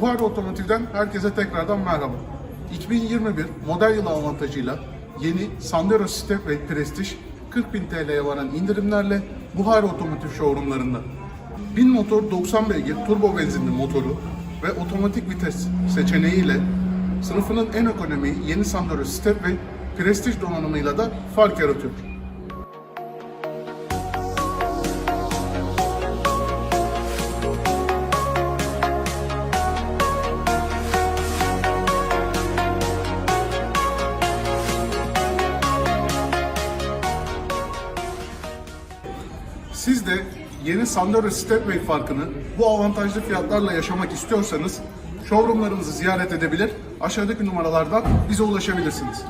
Buhar Otomotiv'den herkese tekrardan merhaba. 2021 model yılı avantajıyla yeni Sandero Stepway Prestige 40.000 TL'ye varan indirimlerle Buhar Otomotiv showroomlarında. 1000 motor 90 beygir turbo benzinli motoru ve otomatik vites seçeneğiyle sınıfının en ekonomiyi yeni Sandero Stepway Prestige donanımıyla da fark yaratıyor. Siz de yeni Sandero Stepway farkını bu avantajlı fiyatlarla yaşamak istiyorsanız showroomlarımızı ziyaret edebilir, aşağıdaki numaralardan bize ulaşabilirsiniz.